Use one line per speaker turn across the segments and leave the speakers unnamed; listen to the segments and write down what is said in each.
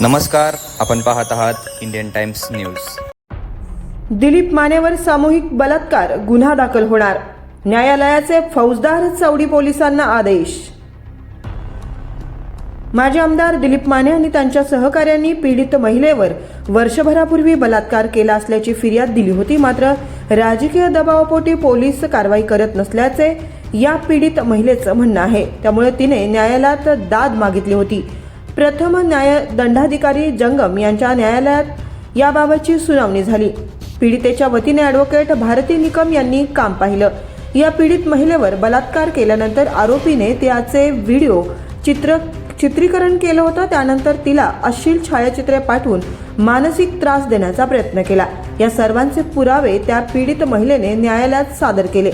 नमस्कार आपण पाहत आहात इंडियन टाइम्स न्यूज.
दिलीप मानेवर सामूहिक बलात्कार गुन्हा दाखल होणार. न्यायालयाचे फौजदार चौडी पोलिसांना आदेश. माजी आमदार दिलीप माने आणि त्यांच्या सहकाऱ्यांनी पीडित महिलेवर वर्षभरापूर्वी बलात्कार केला असल्याची फिर्याद दिली होती मात्र राजकीय दबावापोटी पोलीस कारवाई करत नसल्याचे या पीडित महिलेचं म्हणणं आहे. त्यामुळे तिने न्यायालयात दाद मागितली होती. प्रथम न्याय दंडाधिकारी जंगम यांच्या न्यायालयात याबाबतची सुनावणी झाली. पीडितेच्या वतीने ॲडव्होकेट भारती निकम यांनी काम पाहिलं. या पीडित महिलेवर बलात्कार केल्यानंतर आरोपीने त्याचे व्हिडिओ चित्र चित्रीकरण केलं होतं. त्यानंतर तिला अश्लील छायाचित्रे पाठवून मानसिक त्रास देण्याचा प्रयत्न केला. या सर्वांचे पुरावे त्या पीडित महिलेने न्यायालयात सादर केले.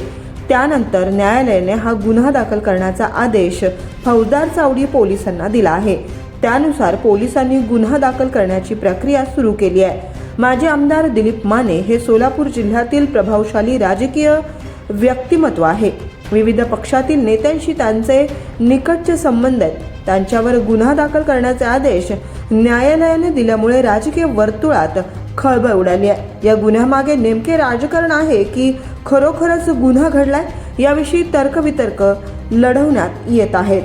त्यानंतर न्यायालयाने हा गुन्हा दाखल करण्याचा आदेश फौजदार चावडी पोलिसांना दिला आहे. त्यानुसार पोलिसांनी गुन्हा दाखल करण्याची प्रक्रिया सुरू केली आहे. माजी आमदार दिलीप माने हे सोलापूर जिल्ह्यातील प्रभावशाली राजकीय व्यक्तिमत्व आहे. विविध पक्षातील नेत्यांशी त्यांचे निकटचे संबंध आहेत. त्यांच्यावर गुन्हा दाखल करण्याचे आदेश न्यायालयाने दिल्यामुळे राजकीय वर्तुळात खळबळ उडाली आहे. या गुन्ह्यामागे नेमके राजकारण आहे की खरोखरच गुन्हा घडलाय याविषयी तर्कवितर्क लढवण्यात येत आहेत.